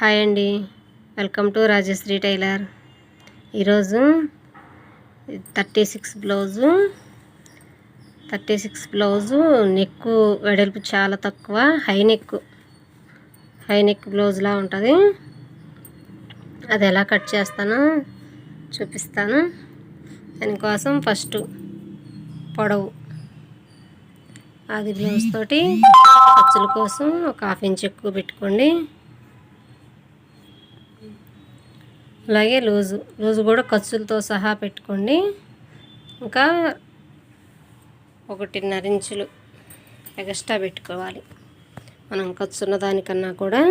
Hi అండి. Welcome to Rajashree tailor. ఈరోజు thirty six blouse. Thirty six blouse neck వెడల్పు చాలా తక్కువ హై నెక్ హై నెక్ బ్లౌజ్లా ఉంటుంది. అది ఎలా కట్ చేస్తానో చూపిస్తాను. దానికోసం ఫస్ట్ పొడవు. అది బ్లౌజ్ తోటి ఖర్చుల కోసం ఒక హాఫ్ ఇంచ్ ఎక్కువ పెట్టుకోండి. అలాగే లూజు. లూజు కూడా ఖర్చులతో సహా పెట్టుకోండి. ఇంకా ఒకటిన్నర ఇంచులు ఎక్స్ట్రా పెట్టుకోవాలి. మనం ఖర్చున్న దానికన్నా కూడా.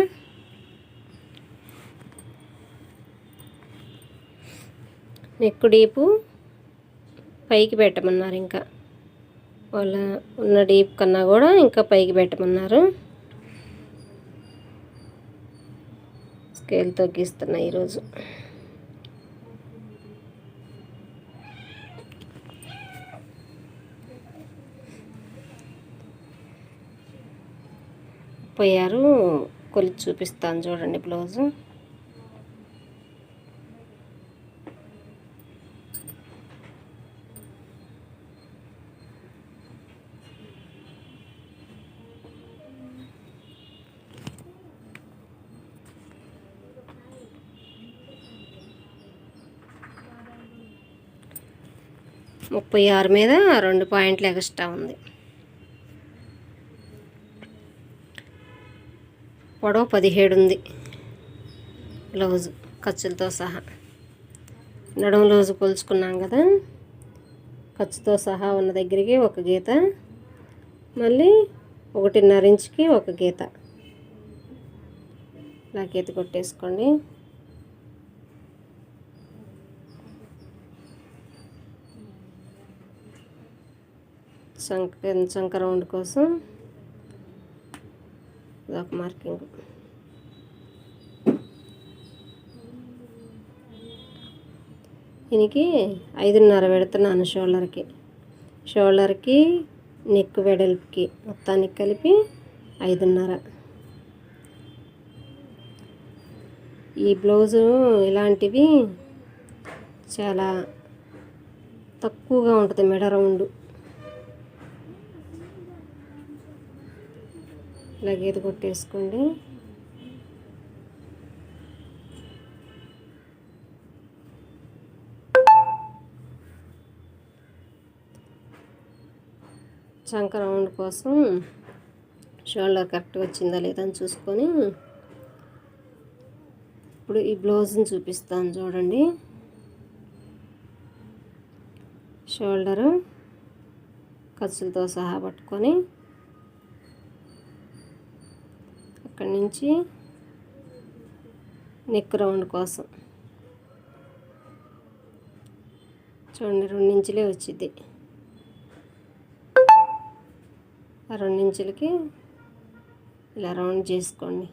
నెక్కు డీపు పైకి పెట్టమన్నారు ఇంకా. వాళ్ళ ఉన్న డీప్ కన్నా కూడా ఇంకా పైకి పెట్టమన్నారు. స్కేల్తో గీస్తున్నా ఈరోజు. పోయారు. కొలిచి చూపిస్తాను చూడండి బ్లౌజు. ముప్పై ఆరు మీద రెండు పాయింట్లు ఎక్స్ట్రా ఉంది. పొడవు పదిహేడు ఉంది బ్లౌజు ఖర్చులతో సహా. నడుము లూజు కొలుచుకున్నాం కదా? ఖర్చుతో సహా ఉన్న దగ్గరికి ఒక గీత. మళ్ళీ ఒకటిన్నర ఇంచుకి ఒక గీత. ఇలా గీత కొట్టేసుకోండి. చంక చంక రౌండ్ కోసం ఇదొక మార్కింగ్ దీనికి ఐదున్నర పెడుతున్నాను షోల్డర్కి. షోల్డర్కి నెక్ వెడల్పుకి మొత్తానికి కలిపి ఐదున్నర. ఈ బ్లౌజు ఇలాంటివి చాలా తక్కువగా ఉంటుంది మెడ రౌండ్. ఇలా గీత కొట్టేసుకోండి. చంక రౌండ్ కోసం షోల్డర్ కరెక్ట్గా వచ్చిందా లేదా అని చూసుకొని ఇప్పుడు ఈ బ్లౌజ్ని చూపిస్తాను చూడండి. షోల్డరు ఖర్చులతో సహా పట్టుకొని అక్కడి నుంచి నెక్ రౌండ్ కోసం. చూడండి రెండు ఇంచులే వచ్చింది. ఆ రెండు ఇంచులకి ఇలా రౌండ్ చేసుకోండి.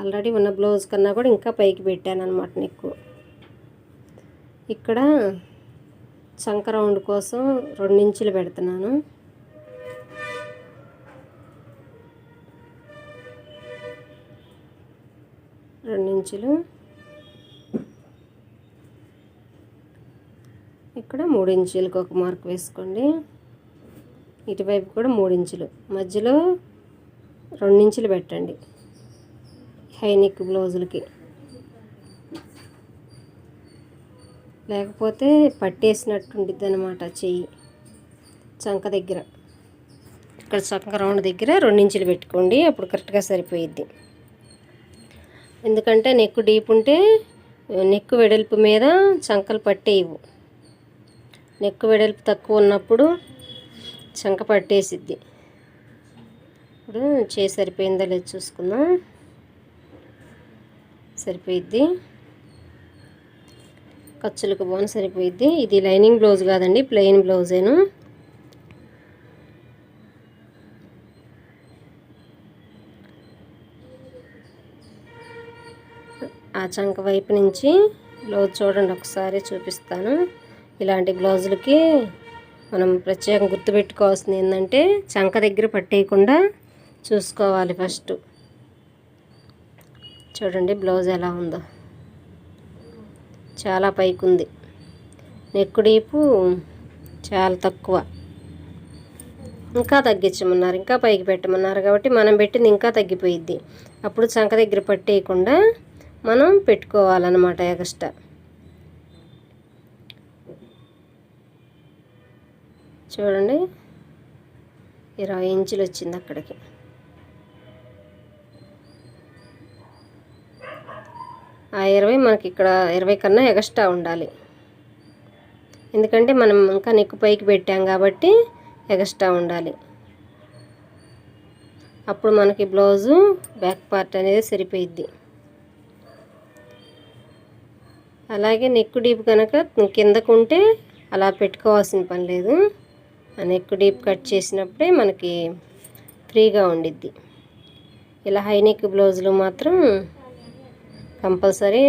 ఆల్రెడీ ఉన్న బ్లౌజ్ కన్నా కూడా ఇంకా పైకి పెట్టాను అనమాట నెక్కు ఇక్కడ చంక రౌండ్ కోసం రెండించులు పెడుతున్నాను. ఇంచులు. ఇక్కడ మూడు ఇంచులకు ఒక మార్క్ వేసుకోండి. ఇటువైపు కూడా మూడు ఇంచులు. మధ్యలో రెండు ఇంచులు పెట్టండి. హైనిక్ బ్లౌజులకి. లేకపోతే పట్టేసినట్టు ఉంటుంది అనమాట చెయ్యి. చంక దగ్గర. ఇక్కడ చంక రౌండ్ దగ్గర రెండించులు పెట్టుకోండి. అప్పుడు కరెక్ట్గా సరిపోయిద్ది. ఎందుకంటే నెక్ డీప్ ఉంటే నెక్ వెడల్పు మీద చంకలు పట్టేయవు. నెక్ వెడల్పు తక్కువ ఉన్నప్పుడు చంక పట్టేసిద్ది. ఇప్పుడు చేయి సరిపోయిందో లేదు చూసుకుందాం. సరిపోయిద్ది. ఖర్చులకు బాగా సరిపోయిద్ది. ఇది లైనింగ్ బ్లౌజ్ కాదండి ప్లెయిన్ బ్లౌజేను ఆ చంక వైపు నుంచి బ్లౌజ్ చూడండి ఒకసారి చూపిస్తాను. ఇలాంటి బ్లౌజులకి మనం ప్రత్యేకంగా గుర్తుపెట్టుకోవాల్సింది ఏంటంటే చంక దగ్గర పట్టేయకుండా చూసుకోవాలి ఫస్ట్. చూడండి బ్లౌజ్ ఎలా ఉందో. చాలా పైకి ఉంది డీపు చాలా తక్కువ. ఇంకా తగ్గించమన్నారు ఇంకా పైకి పెట్టమన్నారు కాబట్టి మనం పెట్టింది ఇంకా తగ్గిపోయిద్ది. అప్పుడు చంక దగ్గర పట్టేయకుండా మనం పెట్టుకోవాలన్నమాట ఎగస్ట్రా. చూడండి. ఇరవై ఇంచులు వచ్చింది అక్కడికి. ఆ ఇరవై మనకి ఇక్కడ ఇరవై కన్నా ఎగస్ట్రా ఉండాలి. ఎందుకంటే మనం ఇంకా నెక్కు పైకి పెట్టాం కాబట్టి ఎగస్ట్రా ఉండాలి. అప్పుడు మనకి బ్లౌజు బ్యాక్ పార్ట్ అనేది సరిపోయిద్ది. అలాగే నెక్ డీప్ కనుక కిందకుంటే అలా పెట్టుకోవాల్సిన పని లేదు. ఆ నెక్ డీప్ కట్ చేసినప్పుడే మనకి ఫ్రీగా ఉండిద్ది. ఇలా హై నెక్ బ్లౌజులు మాత్రం కంపల్సరీ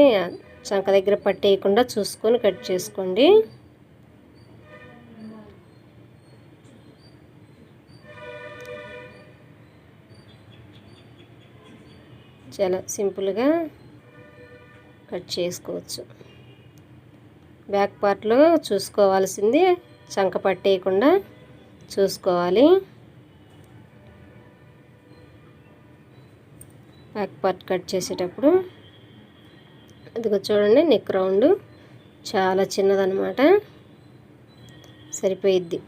చంక దగ్గర పట్టేయకుండా చూసుకొని కట్ చేసుకోండి. చాలా సింపుల్గా కట్ చేసుకోవచ్చు. బ్యాక్ పార్ట్లో చూసుకోవాల్సింది. చంక పట్టేయకుండా చూసుకోవాలి. బ్యాక్ పార్ట్ కట్ చేసేటప్పుడు ఇదిగో చూడండి నెక్ రౌండ్ చాలా చిన్నదనమాట సరిపోయిద్ది.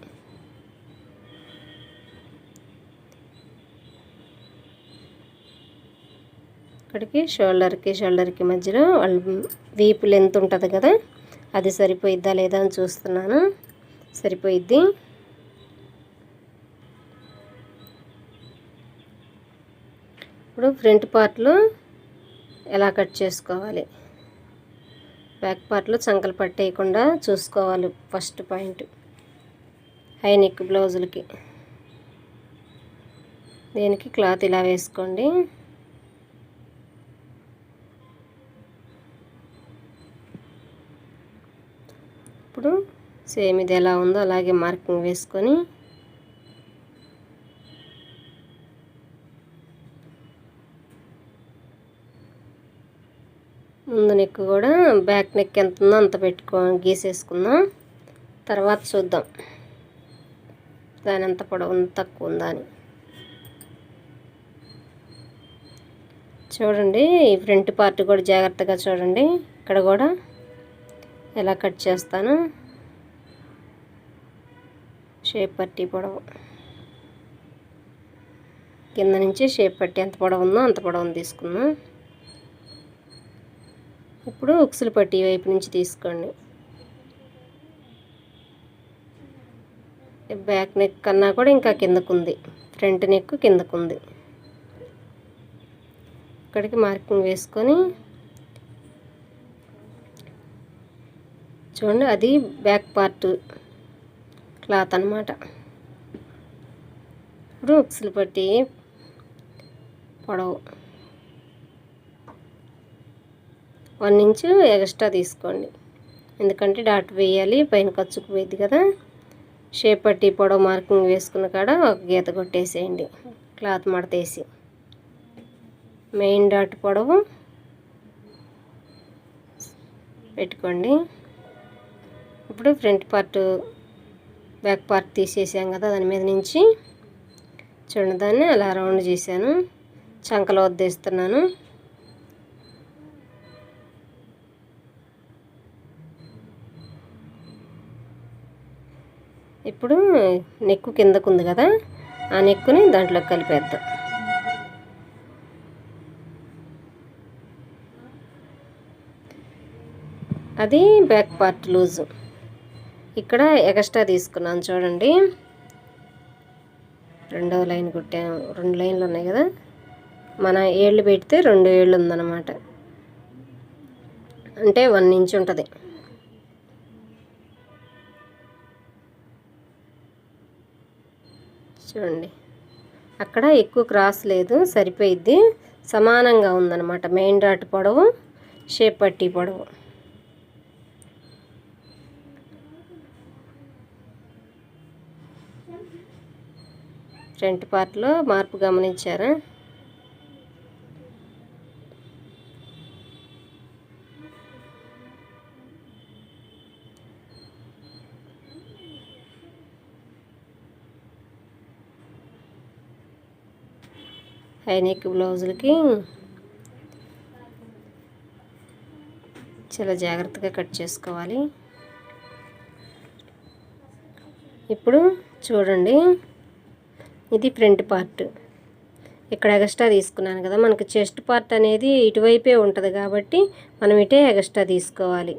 ఇక్కడికి షోల్డర్కి షోల్డర్కి మధ్యలో వాళ్ళు వీపు లెంత్ ఉంటుంది కదా? అది సరిపోయిద్దా లేదా అని చూస్తున్నాను. సరిపోయిద్ది. ఇప్పుడు ఫ్రంట్ పార్ట్లు ఎలా కట్ చేసుకోవాలి? బ్యాక్ పార్ట్లు చంకలు పట్టేయకుండా చూసుకోవాలి ఫస్ట్ పాయింట్. హై నెక్ బ్లౌజులకి. దీనికి క్లాత్ ఇలా వేసుకోండి. ఇప్పుడు సేమ్ ఇది ఎలా ఉందో అలాగే మార్కింగ్ వేసుకొని ముందు నెక్ కూడా బ్యాక్ నెక్ ఎంత ఉందో అంత పెట్టుకో గీసేసుకుందాం. తర్వాత చూద్దాం. దాని ఎంత పొడవు తక్కువ ఉందా అని. చూడండి ఈ ఫ్రంట్ పార్ట్ కూడా జాగ్రత్తగా చూడండి. ఇక్కడ కూడా ఎలా కట్ చేస్తాను? షేప్ పట్టి పొడవు. కింద నుంచి షేప్ పట్టి ఎంత పొడవు ఉందో అంత పొడవును తీసుకుందాం. ఇప్పుడు ఉక్సులు పట్టి వైపు నుంచి తీసుకోండి. బ్యాక్ నెక్ కన్నా కూడా ఇంకా కిందకుంది. Front neck కిందకుంది. ఇక్కడికి మార్కింగ్ వేసుకొని చూడండి అది బ్యాక్ పార్ట్ క్లాత్ అనమాట ఇప్పుడు ఉక్సులు పట్టి పొడవు వన్ ఇంచు ఎక్స్ట్రా తీసుకోండి. ఎందుకంటే డాట్ వేయాలి పైన ఖర్చుకు పోయింది కదా. షేప్ పట్టి పొడవు మార్కింగ్ వేసుకున్న కాడ ఒక గీత కొట్టేసేయండి. క్లాత్ మడతేసి. మెయిన్ డాట్ పొడవు పెట్టుకోండి. ఇప్పుడు ఫ్రంట్ పార్ట్ బ్యాక్ పార్ట్ తీసేసాం కదా దాని మీద నుంచి. చూడండి దాన్ని అలా రౌండ్ చేశాను. చంకలో వద్దేస్తున్నాను ఇప్పుడు నెక్కు కిందకు ఉంది కదా ఆ నెక్కుని దాంట్లో కలిపేద్దాం. అది బ్యాక్ పార్ట్ లూజు. ఇక్కడ ఎక్స్ట్రా తీసుకున్నాను చూడండి. రెండవ లైన్ కుట్టాము రెండు లైన్లు ఉన్నాయి కదా. మన ఏళ్ళు పెడితే రెండు ఏళ్ళు ఉందన్నమాట. అంటే వన్ ఇంచ్ ఉంటుంది. చూడండి. అక్కడ ఎక్కువ క్రాస్ లేదు సరిపోయిద్ది. సమానంగా ఉందన్నమాట. మెయిన్ డాట్ పొడవు షేప్ పట్టి పొడవు. ఫ్రంట్ పార్ట్లో మార్పు గమనించారా? హై నెక్ బ్లౌజులకి చాలా జాగ్రత్తగా కట్ చేసుకోవాలి. ఇప్పుడు చూడండి. ఇది ఫ్రంట్ పార్ట్. ఇక్కడ ఎగస్ట్రా తీసుకున్నాను కదా మనకి చెస్ట్ పార్ట్ అనేది ఇటువైపే ఉంటుంది కాబట్టి మనం ఇటే ఎగస్ట్రా తీసుకోవాలి.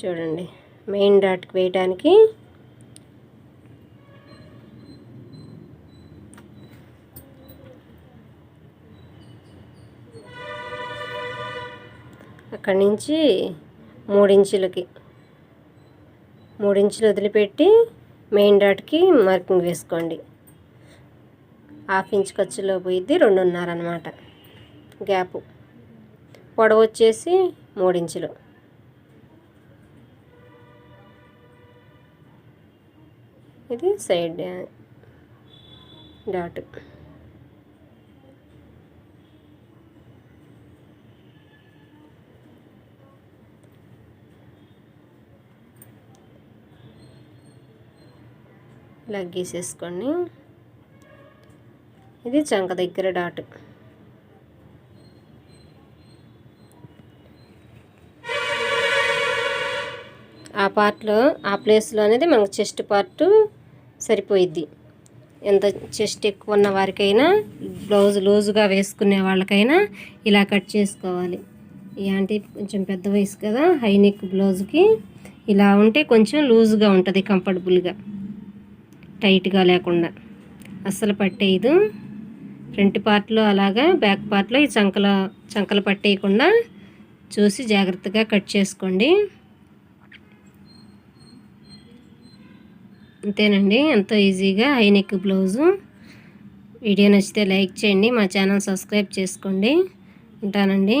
చూడండి మెయిన్ డాట్కి వేయటానికి అక్కడి నుంచి మూడించులకి మూడించులు వదిలిపెట్టి మెయిన్ డాట్కి మార్కింగ్ వేసుకోండి. హాఫ్ ఇంచ్ ఖర్చులో పోయిద్ది రెండున్నర అనమాట గ్యాపు. పొడవు వచ్చేసి మూడించులు ఇది సైడ్ డాట్. ఇలా గీసేసుకోండి ఇది చంక దగ్గర డాట్. ఆ పార్ట్లో ఆ ప్లేస్లో అనేది మనకు చెస్ట్ పార్ట్ సరిపోయిద్ది. ఎంత చెస్ట్ ఎక్కువ ఉన్న వారికైనా బ్లౌజ్ లూజుగా వేసుకునే వాళ్ళకైనా ఇలా కట్ చేసుకోవాలి. ఈ ఆంటీ కొంచెం పెద్ద వయసు కదా హై నెక్ బ్లౌజ్కి ఇలా ఉంటే కొంచెం లూజుగా ఉంటుంది కంఫర్టబుల్గా. టైట్గా లేకుండా. అస్సలు పట్టేయదు. ఫ్రంట్ పార్ట్లో అలాగా బ్యాక్ పార్ట్లో ఈ చంకల చంకలు పట్టేయకుండా చూసి జాగ్రత్తగా కట్ చేసుకోండి. అంతేనండి ఎంతో ఈజీగా హై నెక్ బ్లౌజు. వీడియో నచ్చితే లైక్ చేయండి మా ఛానల్ సబ్స్క్రైబ్ చేసుకోండి. ఉంటానండి.